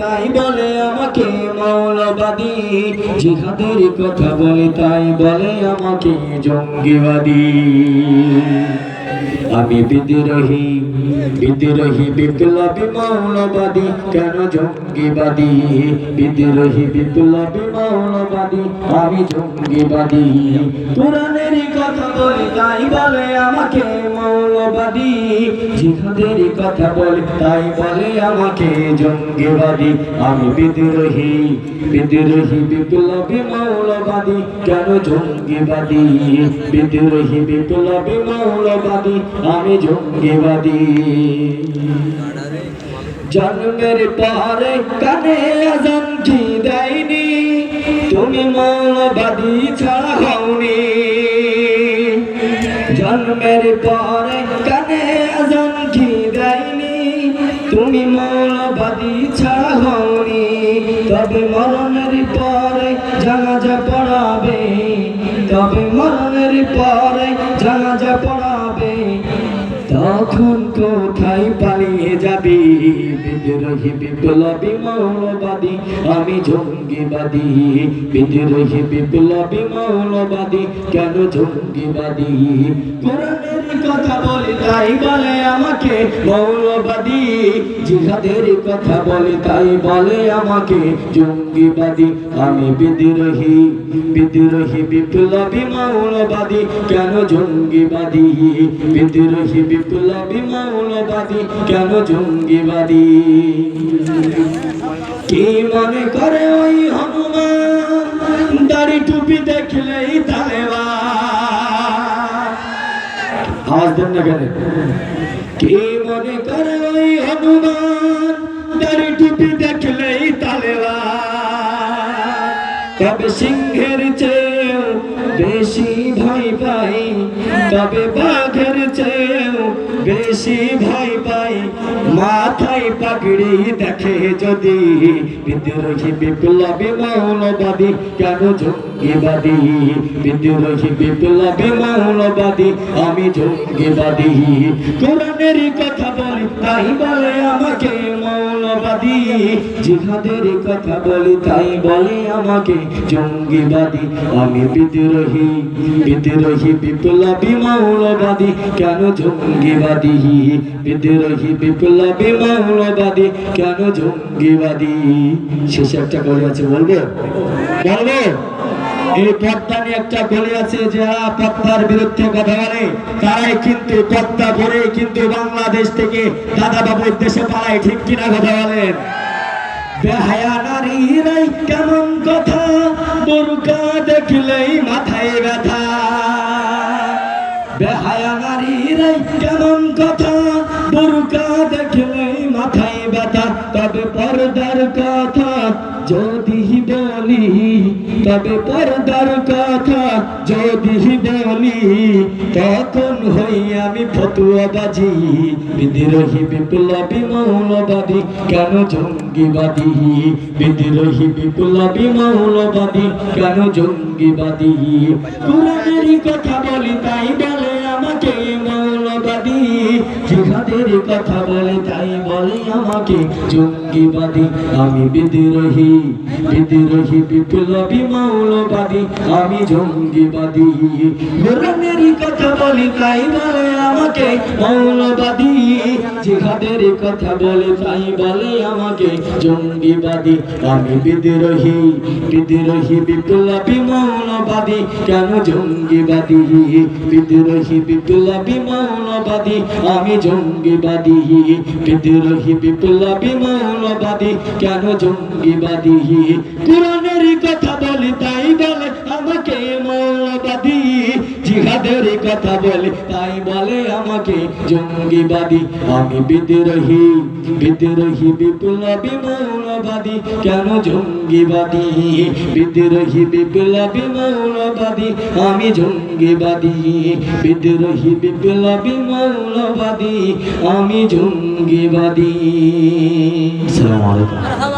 তাই বলে আমাকে মৌলবাদী জিহাদের কথা বলে তাই বলে আমাকে জঙ্গিবাদী। আমি বিদ্রোহী বিদ্রোহী বিপ্লবী মৌলবাদী কেন জঙ্গিবাদী? বিদ্রোহী বিপ্লবী মৌলবাদী আমি জঙ্গিবাদী। কোরআনের কথা বলি তাই বলে আমাকে মৌলবাদী জিহাদের কথা বলে তাই বলে আমাকে জঙ্গিবাদী। আমি বিদ্রোহী বিদ্রোহী বিপ্লবী মৌলবাদী কেন জঙ্গিবাদী? বিদ্রোহী বিপ্লবী মৌলবাদী আমি জঙ্গিবাদী জন্মের পরে কানে আজান দেয়নি? তুমি মৌলবাদী ছাড়া হওনি। জন্মের পরে কানে আজান দেয়নি? তুমি মৌলবাদী ছাড়া হওনি। তবে মরণের পরে জানাজা পড়াবে। তবে মরণের পরে জানাজা পড়াবে। তখন কোথায় পালিয়ে যাবি। বিদ্রোহী বিপ্লবী মৌলবাদী, আমি জঙ্গিবাদী। বিদ্রোহী বিপ্লবী মৌলবাদী, কেন জঙ্গিবাদী? কোরআনের কথা বলে তাই বলে আমাকে, মৌলবাদী। জিহাদের কথা বলে তাই বলে আমাকে, জঙ্গিবাদী। আমি বিদ্রোহী বিদ্রোহী, বিপ্লবী মৌলবাদী। কেন জঙ্গিবাদী? বিদ্রোহী, বিপ্লবী মৌলবাদী। কেন জঙ্গিবাদী? কি মনে করে ওই হনুমান? দাড়ি টুপি দেখলেই দেন কেন কে মনে করে ওই হনুমান? দাড়ি টুপি দেখলেই তালেবা তবে সিংহের চেয়েও বেশি ভয় পাই, তবে বাঘের চেয়েও বেশি ভয় পাই মাথায় পাগড়ি দেখে যদি বিদ্রোহী বিপ্লবী মৌলবাদী, কেন জঙ্গিবাদী? বিদ্রোহী বিপ্লবী মৌলবাদী, আমি জঙ্গিবাদী। কোরআনের কথা বলি, তাই বলে আমাকে মৌলবাদী। জিহাদের কথা বলি, তাই বলে আমাকে জঙ্গিবাদী। আমি বিদ্রোহী বিদ্রোহী বিপ্লবী মৌলবাদী, কেন জঙ্গিবাদী? বিদ্রোহী বিপ্লবী মৌলবাদী কেন জঙ্গিবাদী? শেষে একটা করে আছে, বলব? বলব? এই পদ্মা নিয়ে একটা গলি আছে যারা পদ্মার বিরুদ্ধে কথা বলে। তারাই কিন্তু পদ্মা ধরে কিন্তু বাংলাদেশ থেকে দাদা বাবুর দেশে পালায়, ঠিক কিনা কথা বলেন? কেমন কথা বোরকা দেখলেই মাথায় ব্যথা। বেহায়া নারীরাই কেমন কথা দেখলেই মাথায় ব্যথা, তবে পর্দার কথা যদি বলি, তবে পর্দার কথা যদি বলি, তখন হই আমি ফতুয়াবাজি বিদ্রোহী বিপ্লবী মৌলবাদী, কেন জঙ্গিবাদী? বিদ্রোহী বিপ্লবী মৌলবাদী, কেন জঙ্গিবাদী? কথা বলি, তাই বলে আমাকে মৌলবাদী জিহাদের কথা বলে তাই বলে আমাকে, জঙ্গিবাদী, আমি বিদ্রোহী। বিদ্রোহী বিপ্লবী, মৌলবাদী, আমি জঙ্গিবাদী। কোরআনের কথা বলি তাই বলে আমাকে, মৌলবাদী। জিহাদের কথা বলে তাই বলে আমাকে, জঙ্গিবাদী, আমি বিদ্রোহী। বিদ্রোহী বিপ্লবী, মৌলবাদী, কেন জঙ্গিবাদী? বিদ্রোহী বিপ্লবী, মৌলবাদী আমি জঙ্গিবাদী। বিদ্রোহী বিপ্লবী মৌলবাদী কেন জঙ্গিবাদী? কোরআনের কথা বলি তাই বলে আমাকে মৌলবাদী জিহাদের কথা বলে, তাই বলে আমাকে, জঙ্গিবাদী। আমি বিদ্রোহী বিদ্রোহী বিপ্লবী মৌলবাদী। কেন জঙ্গিবাদী? বিদ্রোহী বিপ্লবী মৌলবাদী। আমি জঙ্গিবাদী, বিদ্রোহী বিপ্লবী মৌলবাদী। আমি জঙ্গিবাদী। আসসালামু আলাইকুম।